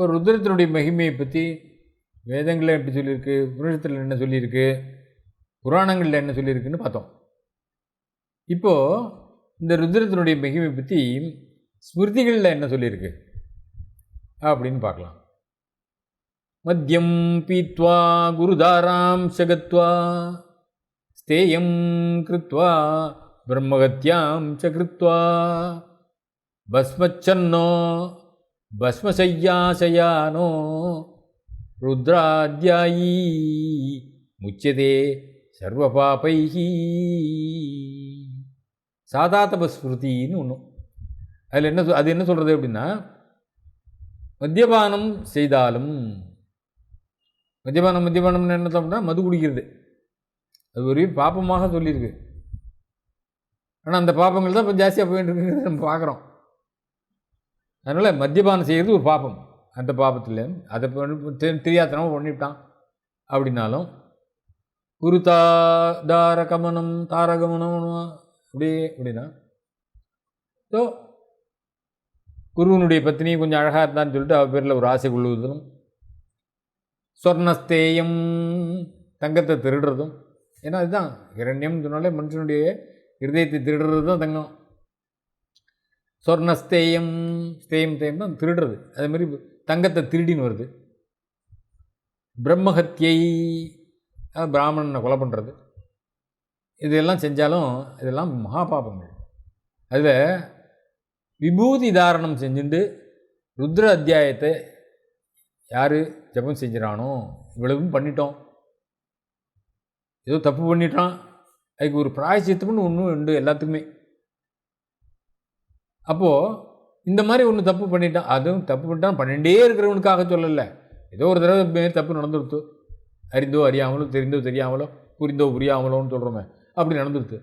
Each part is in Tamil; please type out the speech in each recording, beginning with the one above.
இப்போ ருத்ரத்தினுடைய மகிமையை பற்றி வேதங்களில் எப்படி சொல்லியிருக்கு? புருஷத்தில் என்ன சொல்லியிருக்கு? புராணங்களில் என்ன சொல்லியிருக்குன்னு பார்த்தோம். இப்போது இந்த ருத்ரத்தினுடைய மகிமை பற்றி ஸ்மிருதிகளில் என்ன சொல்லியிருக்கு? அப்படின்னு பார்க்கலாம். மத்தியம் பீத்வா குருதாராம் சகத்வா ஸ்தேயம் கிருத்வா பிரம்மகத்யாம் ச கிருத்வா பஸ்மச்சன்னோ பஸ்மசய்யாசயானோ ருத்ராத்யாயி முச்சதே சர்வபாபைஹி. சாதாத்தபஸ்மிருதின்னு ஒன்று அதில் என்ன சொல் அது என்ன சொல்கிறது அப்படின்னா மத்தியபானம் செய்தாலும் மத்தியபானம் மத்தியபானம்னு என்ன அப்படின்னா மது குடிக்கிறது. அது ஒரு பாப்பமாக சொல்லியிருக்கு. ஆனால் அந்த பாப்பங்கள் தான் இப்போ ஜாஸ்தியாக போயிட்டு இருக்குங்கிறத நம்ம பார்க்குறோம் அதனால் மத்தியபானம் செய்கிறது ஒரு பாப்பம் அந்த பாப்பத்தில் அதை பண்ணி- தெ- தெரியாதனமாக பண்ணிவிட்டான். அப்படின்னாலும் குருதா தாரகமனம் தாரகமனம் அப்படியே அப்படின்னா ஸோ குருவனுடைய பத்தினி கொஞ்சம் அழகாக இருந்தான்னு சொல்லிட்டு அவள் பேரில் ஒரு ஆசை கொள்ளுவதும் சொர்ணஸ்தேயம் தங்கத்தை திருடுறதும் ஏன்னா அதுதான் இரண்யம் சொன்னாலே மனுஷனுடைய இருதயத்தை திருடுறது தான் தங்கம். சொர்ணஸ்தேயம் ஸ்தேயம் தேயம் தான் திருடுறது. அதே மாதிரி தங்கத்தை திருடின்னு வருது. பிரம்மஹத்யை பிராமணனை கொலை பண்ணுறது இதெல்லாம் செஞ்சாலும் இதெல்லாம் மகாபாபங்கள் அதில் விபூதி தாரணம் செஞ்சுட்டு ருத்ர அத்தியாயத்தை யார் ஜபம் செஞ்சிடானோ இவ்வளவும் பண்ணிட்டோம். ஏதோ தப்பு பண்ணிட்டான். அதுக்கு ஒரு பிராயச்சித்தம்னு ஒன்றும் உண்டு எல்லாத்துக்குமே. அப்போது இந்த மாதிரி ஒன்று தப்பு பண்ணிட்டான். அதுவும் தப்பு பண்ணிட்டான். பண்ணிகிட்டே இருக்கிறவனுக்காக சொல்லலை. ஏதோ ஒரு தடவை மே- தப்பு நடந்துருத்து. அறிந்தோ அறியாமலோ தெரிந்தோ தெரியாமலோ புரிந்தோ புரியாமலோன்னு சொல்கிறோமே அப்படி நடந்துருத்து.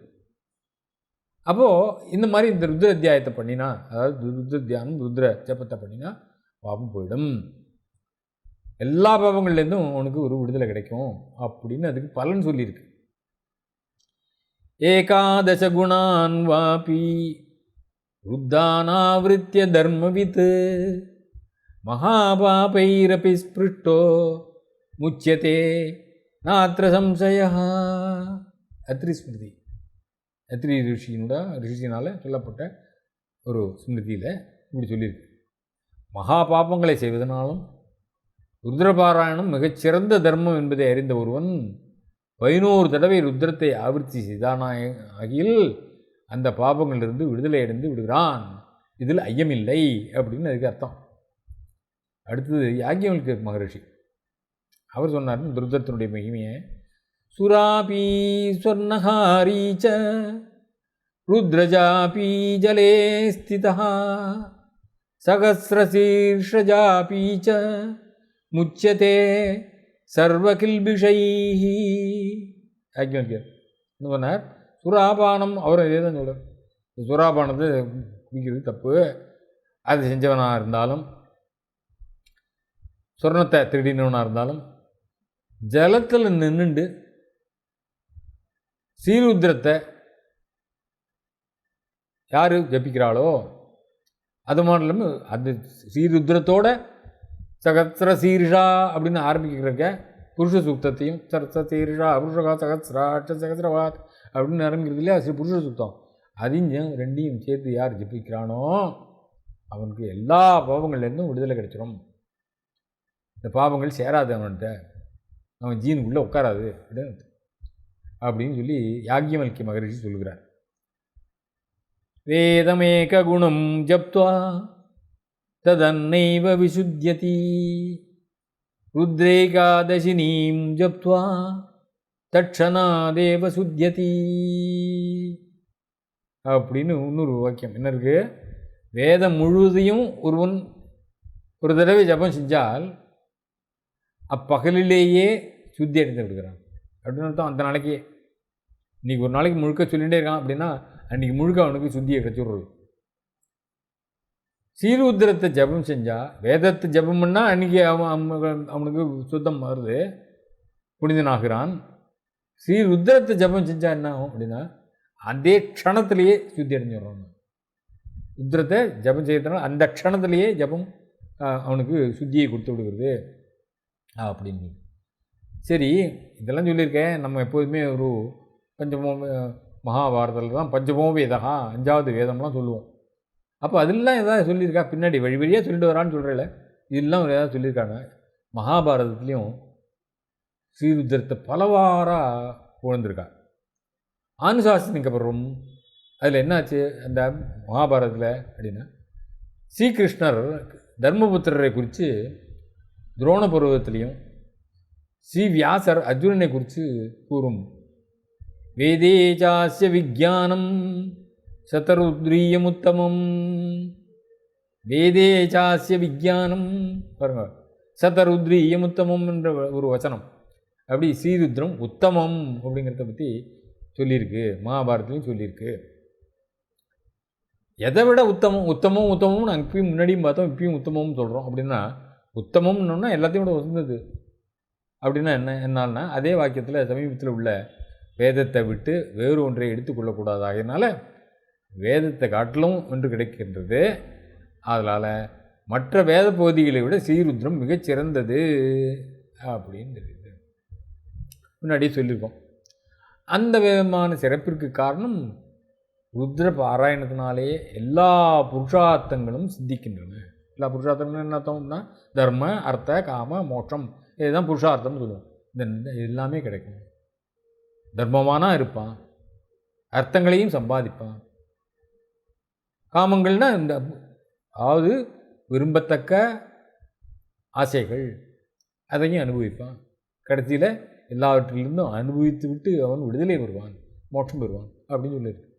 அப்போது இந்த மாதிரி இந்த ருத்ர அத்தியாயத்தை பண்ணினா அதாவது ருத்ர தியானம் ருத்ர ஜபத்தை பண்ணினா பாபம் போயிடும். எல்லா பாவங்கள்லேருந்தும் உனக்கு ஒரு விடுதலை கிடைக்கும் அப்படின்னு அதுக்கு பலன் சொல்லியிருக்கு. ஏகாதச குணான் வாபி. ருத்தானாவிருத்திய தர்மவித் மகாபாபைரபி ஸ்பிருஷ்டோ முச்சியதே நாத்திர சம்சயா அத்ரி ஸ்மிருதி. அத்ரி ரிஷியினோட ரிஷியினால் சொல்லப்பட்ட ஒரு ஸ்மிருதியில் இப்படி சொல்லியிருக்கு. மகா பாபங்களை செய்வதனாலும் ருத்ரபாராயணம் மிகச்சிறந்த தர்மம் என்பதை அறிந்த ஒருவன் பதினோரு தடவை ருத்ரத்தை ஆவர்த்தி செய்தானாய ஆகியில் அந்த பாபங்களிலிருந்து விடுதலை அடைந்து விடுகிறான். இதில் ஐயமில்லை அப்படின்னு அதுக்கு அர்த்தம். அடுத்தது யாக்கியவல்க மகரிஷி. அவர் சொன்னார் துருதத்தினுடைய மகிமையை சுராபி ஸ்வர்ணஹாரீச்ச ருத்ரஜாபி ஜலே ஸ்திதா சகசிரசீர்ஷஜாபி ச முச்சியதே சர்வகில்பிஷை யாக்கியவல்கர் என்ன சொன்னார்? சுராபானம் அவர் இதே தான் சொல்கிறார் சுராபானத்தை குடிக்கிறது தப்பு. அது செஞ்சவனாக இருந்தாலும் சொர்ணத்தை திருடினவனாக இருந்தாலும் ஜலத்தில் நின்றுண்டு சீருத்திரத்தை யார் ஜபிக்கிறாளோ அது மட்டும் இல்லாமல் அந்த சீருத்திரத்தோட சகத்ர சீருஷா அப்படின்னு ஆரம்பிக்கிறக்க புருஷ சூக்தத்தையும் சரச சீரிஷா புருஷகா சகசிரா அட்ச சகசிரவாத் அப்படின்னு ஆரம்பிக்கிறது இல்லையா? ஸ்ரீ புருஷ சுத்தம். அதையும் ரெண்டையும் சேர்த்து யார் ஜபிக்கிறானோ அவனுக்கு எல்லா பாவங்கள்லேருந்தும் விடுதலை கிடைச்சிரும். இந்த பாவங்கள் சேராது அவன்கிட்ட. அவன் ஜீனுக்குள்ளே உட்காராது. அப்படின்னு அப்படின்னு சொல்லி யாக்கியமல்கி மகரிஷி சொல்லுகிறார். வேதமேக குணம் ஜப்துவா ததன்னைவ விசுத்தியதி. ருத்ரேகாதசினீம் ஜப்துவா. தட்சணாதேவ சுத்தியதி அப்படின்னு இன்னொரு வாக்கியம். என்ன இருக்குது வேதம் முழுவதையும் ஒருவன் ஒரு தடவை ஜபம் செஞ்சால் அப்பகலிலேயே சுத்தி அடைந்து விடுகிறான். அப்படின்னு அர்த்தம் அந்த நாளைக்கு இன்னைக்கு ஒரு நாளைக்கு முழுக்க சொல்லிகிட்டே இருக்கான் அப்படின்னா அன்றைக்கி முழுக்க அவனுக்கு சுத்தியை கிடச்சிடுறது சீருத்திரத்தை ஜபம் செஞ்சால் வேதத்தை ஜபம் பண்ணால் அன்றைக்கி அவன் அவன் அவனுக்கு சுத்தம் வருது. புனிதனாகிறான். ஸ்ரீ ருத்ரத்தை ஜபம் செஞ்சால் என்ன ஆகும் அப்படின்னா அதே க்ஷணத்திலேயே சுத்தி அடைஞ்சிடுறான் ருத்ரத்தை ஜபம் செய்யறதுனால அந்த க்ஷணத்திலேயே ஜபம் அவனுக்கு சுத்தியை கொடுத்து விடுகிறது. அப்படின்னு. சரி இதெல்லாம் சொல்லியிருக்கேன். நம்ம எப்போதுமே ஒரு பஞ்சமோ மகாபாரதத்தில் தான் பஞ்சமோ வேதகா அஞ்சாவது வேதம்லாம் சொல்லுவோம். அப்போ அதெல்லாம் எதாவது சொல்லியிருக்கா? பின்னாடி வழி வழியாக சொல்லிட்டு வரான்னு சொல்கிறேல இதெல்லாம் ஏதாவது சொல்லியிருக்காங்க. மகாபாரதத்துலேயும் ஸ்ரீருத்திரத்தை பலவாறாக உழந்திருக்கார் ஆனுசாசனிக்கு அப்புறம் அதில் என்னாச்சு? அந்த மகாபாரதத்தில் அப்படின்னா ஸ்ரீகிருஷ்ணர் தர்மபுத்திரரை குறித்து துரோண பருவத்திலையும் ஸ்ரீ வியாசர் அர்ஜுனனை குறித்து கூறும். வேதே சாஸ்ய விஜானம் சதருத்ரீயமுத்தமம். வேதே சாஸ்ய விஜானம் பாருங்க. சதருத்ரீயமுத்தமம் என்ற ஒரு வசனம். அப்படி ஸ்ரீருத்ரம் உத்தமம் அப்படிங்கிறத பற்றி சொல்லியிருக்கு. மகாபாரதத்துலையும் சொல்லியிருக்கு. எதை விட உத்தமம்? உத்தமம் உத்தமம்னு நாங்கள் இப்பயும் முன்னாடியும் பார்த்தோம் இப்பயும் உத்தமம்னு சொல்கிறோம் அப்படின்னா உத்தமம்னு எல்லாத்தையும் விட உசந்தது அப்படின்னா என்ன என்னால்னா அதே வாக்கியத்தில் சமீபத்தில் உள்ள வேதத்தை விட்டு வேறு ஒன்றை எடுத்துக்கொள்ளக்கூடாது ஆகையினால் வேதத்தை காட்டிலும் ஒன்று கிடைக்கின்றது. அதனால் மற்ற வேத பகுதிகளை விட ஸ்ரீருத்ரம் மிகச்சிறந்தது அப்படின்னு முன்னாடியே சொல்லியிருக்கோம். அந்த விதமான சிறப்பிற்கு காரணம் ருத்ர பாராயணத்தினாலேயே எல்லா புருஷார்த்தங்களும் சித்திக்கின்றன. எல்லா புருஷார்த்தங்களும் என்ன அர்த்தம்னா தர்ம அர்த்த காம மோட்சம் இதுதான் புருஷார்த்தம்னு சொல்லுவோம். இந்த இந்த எல்லாமே கிடைக்கும். தர்மமானா இருப்பான். அர்த்தங்களையும் சம்பாதிப்பான். காமங்கள்னா இந்த அதாவது விரும்பத்தக்க ஆசைகள் அதையும் அனுபவிப்பான். கடைசியில் எல்லாவற்றிலிருந்தும் அனுபவித்து விட்டு அவன் விடுதலை பெறுவான் மோட்சம் பெறுவான் அப்படின்னு சொல்லியிருக்கு.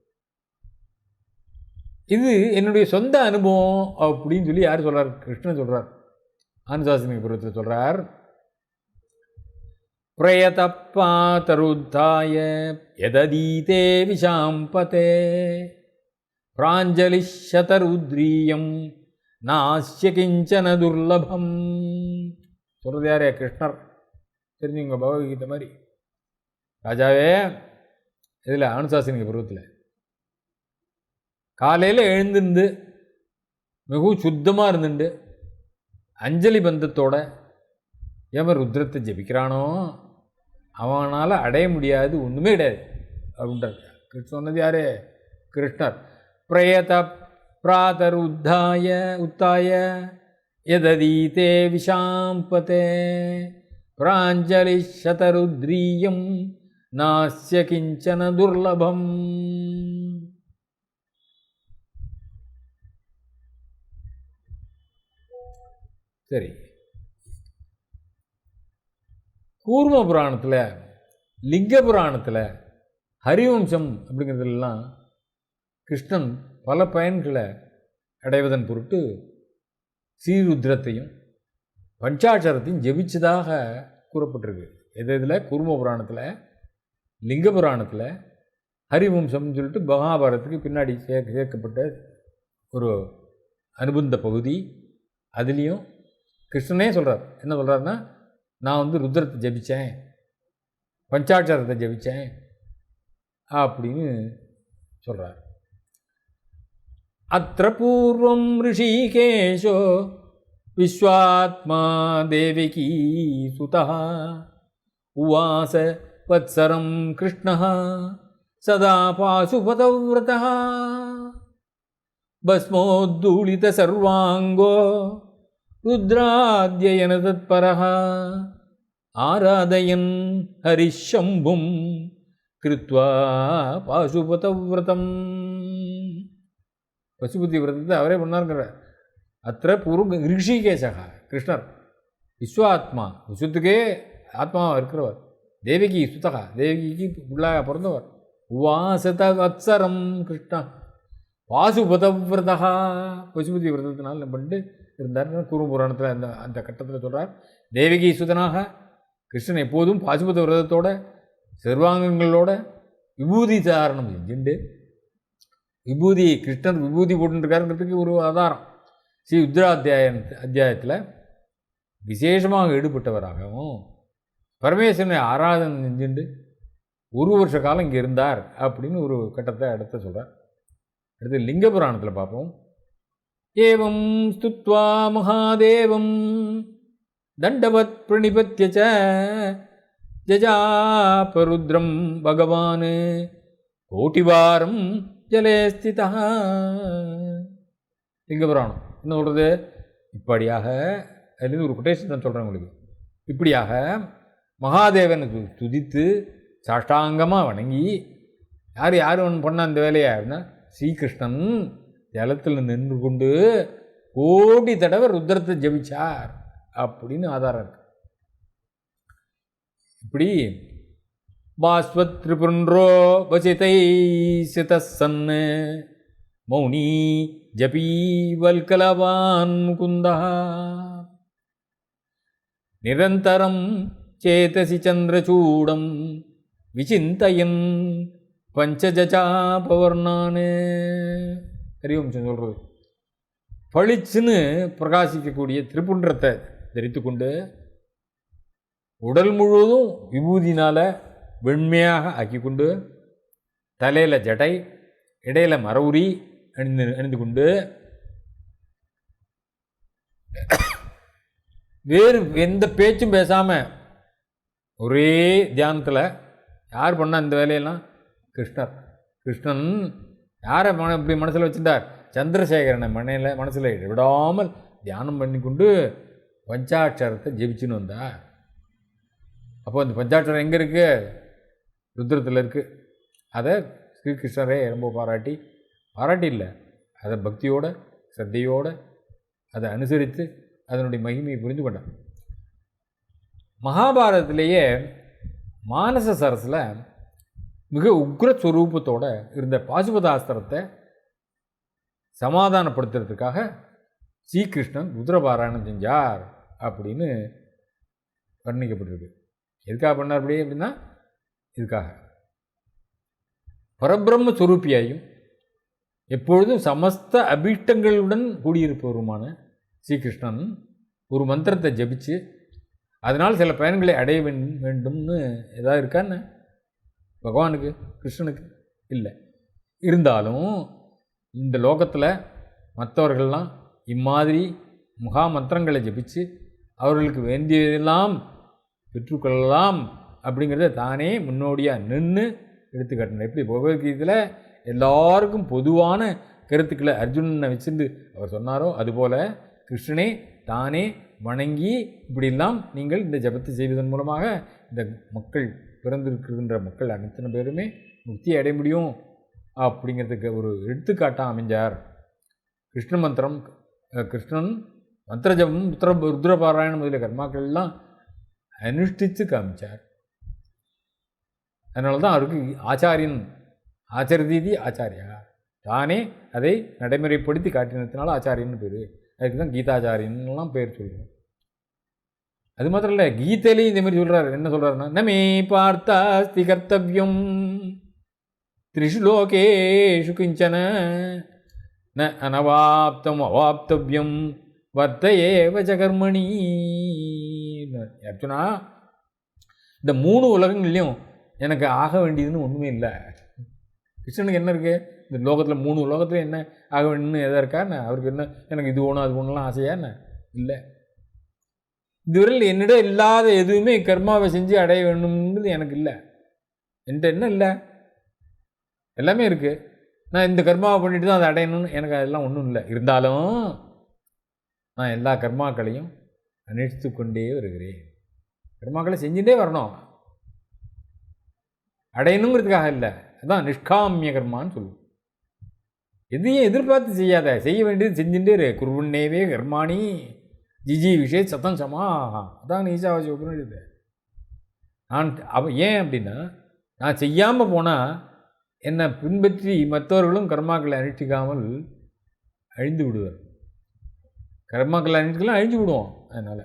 இது என்னுடைய சொந்த அனுபவம் அப்படின்னு சொல்லி யார் சொல்கிறார் கிருஷ்ணன் சொல்கிறார் ஆனசாசனிக பருவத்தில் சொல்கிறார் பிரயதப்பாதருத்தாய எததீதே விஷாம்பதே. பிராஞ்சலிஷதருத்ரீயம் நாஸ்ய கிஞ்சன துர்லபம். சொல்கிறது யாரே? கிருஷ்ணர். தெரிஞ்சுங்க பகவத்கீதை மாதிரி. ராஜாவே இதில் அனுசாசனிக பருவத்தில் காலையில் எழுந்திருந்து மிகவும் சுத்தமாக இருந்துண்டு. அஞ்சலி பந்தத்தோட எவன் ருத்ரத்தை ஜெபிக்கிறானோ? அவனால் அடைய முடியாது ஒன்றுமே கிடையாது அப்படின்றார். கிருஷ்ண சொன்னது யாரே? கிருஷ்ணர். பிரயத பிராதர் உத்தாய உத்தாய எததீதே விஷாம்பதே. பிராஞ்சலி சதருத்ரீயம் நாஸ்ய கிஞ்சன துர்லபம் சரி. கூர்ம புராணத்தில் லிங்க புராணத்தில் ஹரிவம்சம் அப்படிங்கிறதுலாம் கிருஷ்ணன் பல பயன்களை அடைவதன் பொருட்டு ஸ்ரீருத்ரத்தையும் பஞ்சாட்சரத்தையும் ஜெபிச்சதாக கூறப்பட்டிருக்கு. எது இதில் குரும புராணத்தில் லிங்க புராணத்தில் ஹரிவம்சம்னு சொல்லிட்டு மகாபாரதத்துக்கு பின்னாடி சேர்க்க சேர்க்கப்பட்ட ஒரு அனுபந்த பகுதி. அதுலேயும் கிருஷ்ணனே சொல்கிறார் என்ன சொல்கிறாருன்னா நான் வந்து ருத்ரத்தை ஜபித்தேன் பஞ்சாட்சரத்தை ஜபித்தேன் அப்படின்னு சொல்கிறார் அத்த பூர்வம் ரிஷிகேஷோ விஸ்வாத்மா தேவிகி சுதா உவாச வத்சரம் கிருஷ்ண சதா பாசுபதவிரதः भस्मोद्धूलितसर्वाङ्गो रुद्राद्ययन तत्परः आराधयन् हरिशम्भुं कृत्वा பாசுபதவிரதம் பசுபதி விரதத்தை அவரே பண்ணாருங்கிற அத்த பூர்வ ரிஷிகேசகா கிருஷ்ணர் விஸ்வாத்மா விஸ்வத்துக்கே ஆத்மாவாக இருக்கிறவர் தேவகி சுத்தகா தேவகிக்கு உள்ளாக பிறந்தவர் உவாசத வத்சரம் கிருஷ்ணா வாசுபதவிரதா பசுபதி விரதத்தினால் பண்ணிட்டு இருந்தார். குரு புராணத்தில் அந்த அந்த கட்டத்தில் சொல்கிறார் தேவகி சுதனாக கிருஷ்ணன் எப்போதும் பாசுபத விரதத்தோட சர்வாங்கங்களோட விபூதி தாரணம் செஞ்சுண்டு விபூதி கிருஷ்ணர் விபூதி போட்டுருக்காருங்கிறதுக்கு ஒரு ஆதாரம். ஸ்ரீ உத்ராத்தியாய அத்தியாயத்தில் விசேஷமாக ஈடுபட்டவராகவும் பரமேஸ்வரனை ஆராதனை செஞ்சுண்டு ஒரு வருஷ காலம் இங்கே இருந்தார் அப்படின்னு ஒரு கட்டத்தை அடுத்த சொல்கிறார் அடுத்து லிங்க புராணத்தில் பார்ப்போம். ஏவம் ஸ்துத்வா மகாதேவம் தண்டவத் பிரணிபத்திய ஜஜாபருத்ரம் பகவான். கோட்டிவாரம் ஜலே ஸ்திதா. லிங்க புராணம்? என்ன சொல்கிறது இப்படியாக அதுலேருந்து ஒரு கொட்டேஷன் தான் சொல்கிறேன் உங்களுக்கு. இப்படியாக மகாதேவனுக்கு துதித்து சாஷ்டாங்கமாக வணங்கி யார் யார் ஒன்று பண்ண அந்த வேலையா? அப்படின்னா ஸ்ரீகிருஷ்ணன் ஜலத்தில் நின்று கொண்டு கோடி தடவை ருத்ரத்தை ஜபிச்சார் அப்படின்னு ஆதாரம் இருக்கு. இப்படி பாஸ்வத் திரிபுன்றோ வசிதை சன்னு மௌனி ஜபீவல்கலவான் முகுந்தா நிரந்தரம் சேதசி சந்திரச்சூடம் விசிந்தயன் பஞ்சஜாபவர்ணானு கரிவம்சம் சொல்கிறது பளிச்சுன்னு பிரகாசிக்கக்கூடிய திருப்புன்றத்தை தரித்து கொண்டு உடல் முழுவதும் விபூதினால் வெண்மையாக ஆக்கி கொண்டு தலையில் ஜடை இடையில மரவுரி அணிந்து அணிந்து கொண்டு வேறு எந்த பேச்சும் பேசாமல் ஒரே தியானத்தில் யார் பண்ணால் இந்த வேலையெல்லாம்? கிருஷ்ணர். கிருஷ்ணன் யாரை மன இப்படி மனசில் வச்சிருந்தார்? சந்திரசேகரனை மனையில் மனசில் விடாமல் தியானம் பண்ணி கொண்டு பஞ்சாட்சரத்தை ஜெபிச்சுன்னு வந்தார். அப்போ அந்த பஞ்சாட்சரம் எங்கே இருக்குது ருத்ரத்தில் இருக்குது அதை ஸ்ரீகிருஷ்ணரே ரொம்ப பாராட்டி பாராட்டி இல்லை அதை பக்தியோட சத்தையோடு அதை அனுசரித்து அதனுடைய மகிமையை புரிந்து கொண்டார் மகாபாரதத்திலேயே மானச சரஸில் மிக உக்ரஸ்வரூபத்தோடு இருந்த பாசுபதாஸ்திரத்தை சமாதானப்படுத்துறதுக்காக ஸ்ரீகிருஷ்ணன் ருத்ரபாராயணம் செஞ்சார் அப்படின்னு வர்ணிக்கப்பட்டிருக்கு. எதுக்காக பண்ணார் அப்படியே அப்படின்னா இதுக்காக. பரபிரம்ம சுரூப்பியாயும் எப்பொழுதும் சமஸ்த அபீஷ்டங்களுடன் கூடியிருப்பவருமான ஸ்ரீகிருஷ்ணன் ஒரு மந்திரத்தை ஜபிச்சு அதனால் சில பயன்களை அடைய வேண்டும்னு எதாவது இருக்கான்னு பகவானுக்கு கிருஷ்ணனுக்கு? இல்லை. இருந்தாலும் இந்த லோகத்தில் மற்றவர்கள்லாம் இம்மாதிரி முகா மந்திரங்களை ஜபிச்சு அவர்களுக்கு வேண்டியதெல்லாம் பெற்றுக்கொள்ளலாம் அப்படிங்கிறத தானே முன்னோடியாக நின்று எடுத்துக்காட்டினார் எப்படி பகவத்கீதையில் எல்லாருக்கும் பொதுவான கருத்துக்களை அர்ஜுனனை வச்சிருந்து அவர் சொன்னாரோ அதுபோல் கிருஷ்ணனே தானே வணங்கி இப்படியெல்லாம் நீங்கள் இந்த ஜபத்தை செய்வதன் மூலமாக இந்த மக்கள் பிறந்திருக்கின்ற மக்கள் அனைத்தனை பேருமே முக்தி அடைய முடியும் அப்படிங்கிறதுக்கு ஒரு எடுத்துக்காட்டாக அமைஞ்சார். கிருஷ்ண மந்திரம் கிருஷ்ணன் மந்திர ஜபம் ருத்ர ருத்ரபாராயணம் முதலிய கர்மாக்கள் எல்லாம் அனுஷ்டித்து காமிச்சார். அதனால தான் அவருக்கு ஆச்சாரியன் ஆச்சரியதீதி ஆச்சாரியா? தானே அதை நடைமுறைப்படுத்தி காட்டினத்தினால ஆச்சாரியன்னு பேர். அதுக்கு தான் கீதாச்சாரியன்லாம் பேர் சொல்லுவோம் அது மாத்திரம் இல்லை கீதையிலையும் இந்த மாதிரி சொல்கிறார் என்ன சொல்கிறாருன்னா நமே பார்த்தாஸ்தி கர்த்தவியம் திரிஷு லோகேஷு கிஞ்சன ந அனவாப்தம் அவாப்தவியம் வர்த்த ஏவ ஜகர்மணி. அர்ஜுனா இந்த மூணு உலகங்கள்லையும் எனக்கு ஆக வேண்டியதுன்னு ஒன்றுமே இல்லை. கிருஷ்ணனுக்கு என்ன இருக்குது இந்த லோகத்தில் மூணு லோகத்தில் என்ன ஆக வேணும்னு எதாக இருக்கா? என்ன? அவருக்கு என்ன? எனக்கு இது ஒன்றும் அது ஒன்றுலாம் ஆசையா என்ன? இல்லை. இதுவரையில் என்னிடம் இல்லாத எதுவுமே கர்மாவை செஞ்சு அடைய வேணும்ன்றது எனக்கு இல்லை. என்கிட்ட என்ன இல்லை? எல்லாமே இருக்குது நான் இந்த கர்மாவை பண்ணிட்டு தான் அதை அடையணும்னு எனக்கு அதெல்லாம் ஒன்றும் இல்லை. இருந்தாலும் நான் எல்லா கர்மாக்களையும் அனுஷ்டித்து கொண்டே வருகிறேன். கர்மாக்களை செஞ்சுட்டே வரணும். அடையணுங்கிறதுக்காக இல்லை. அதான் நிஷ்காமிய கர்மான்னு சொல்லுவோம் எதையும் எதிர்பார்த்து செய்யாத செய்ய வேண்டியது செஞ்சுட்டே இரு. குருவன்னேவே கர்மாணி ஜிஜி விஷய சத்தம் சமா. அதான் நீசாவாசி உபநிஷத்து நான் அவ ஏன் அப்படின்னா நான் செய்யாமல் போனால் என்னை பின்பற்றி மற்றவர்களும் கர்மாக்களை அனுஷ்டிக்காமல் அழிந்து விடுவார். கர்மாக்களை அனுஷ்டிக்கலாம் அழிஞ்சு விடுவோம் அதனால்.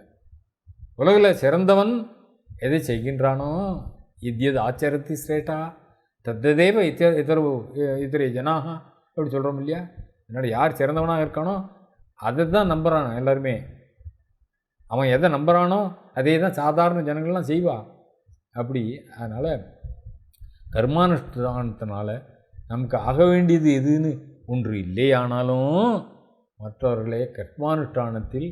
உலகில் சிறந்தவன் எதை செய்கின்றானோ எது ஆச்சரத்தி சிரேட்டா தத்ததேவ இத்த இதர இதர ஜனாக அப்படி சொல்கிறோம் இல்லையா? என்னோட யார் சிறந்தவனாக இருக்கானோ அதை தான் நம்புகிறான் எல்லாருமே. அவன் எதை நம்புகிறானோ அதே தான் சாதாரண ஜனங்கள்லாம் செய்வா. அப்படி அதனால் கர்மானுஷ்டானத்தினால நமக்கு ஆக வேண்டியது எதுன்னு ஒன்று இல்லையானாலும் மற்றவர்களை கர்மானுஷ்டானத்தில்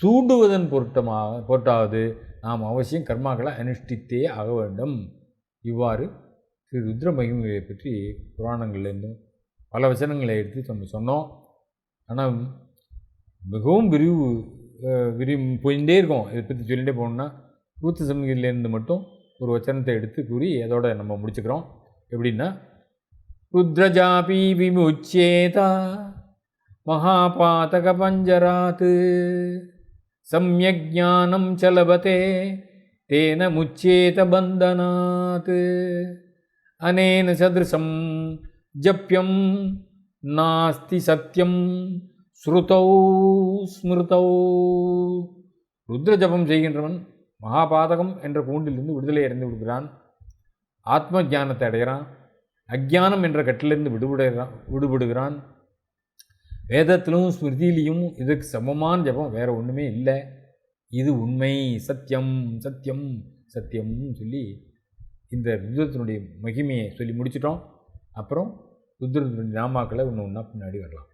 தூண்டுவதன் பொருட்டமாக பொருட்டாவது நாம் அவசியம் கர்மாக்களை அனுஷ்டித்தே ஆக வேண்டும். இவ்வாறு ஸ்ரீ ருத்ர மகிமையை பற்றி புராணங்கள்லேருந்து பல வசனங்களை எடுத்து நம்ம சொன்னோம். ஆனால் மிகவும் விரிவு விரி போயிட்டே இருக்கோம். இதை பற்றி சொல்லிகிட்டே போகணுன்னா ரூத்து சமூகத்திலேருந்து மட்டும் ஒரு வச்சனத்தை எடுத்து கூறி அதோட நம்ம முடிச்சுக்கிறோம். எப்படின்னா ருத்ரஜாபி விமுச்சேதா மகாபாதக பஞ்சராத்து சமயக் ஞானம் சலபதே தேன முச்சேத பந்தனாத். அனேன சதிருசம் ஜப்யம் நாஸ்தி சத்தியம் ஸ்ருதௌ ஸ்மிருதௌ ருத்ர ஜபம் செய்கின்றவன் மகாபாதகம் என்ற கூண்டிலிருந்து விடுதலை அடைந்து விடுகிறான்। ஆத்ம ஞானத்தை அடைகிறான்। அக்ஞானம் என்ற கட்டிலிருந்து விடுபடுகிறான் விடுபடுகிறான்। வேதத்திலும் ஸ்மிருதியிலையும் இதுக்கு சமமான ஜபம் வேறு ஒன்றுமே இல்லை. இது உண்மை. சத்தியம் சத்தியம் சத்தியம்னு சொல்லி இந்த ருத்ரத்தினுடைய மகிமையை சொல்லி முடிச்சிட்டோம். அப்புறம் ருத்ரத்தினுடைய நாமாக்களை ஒன்று ஒன்றா பின்னாடி வரலாம்.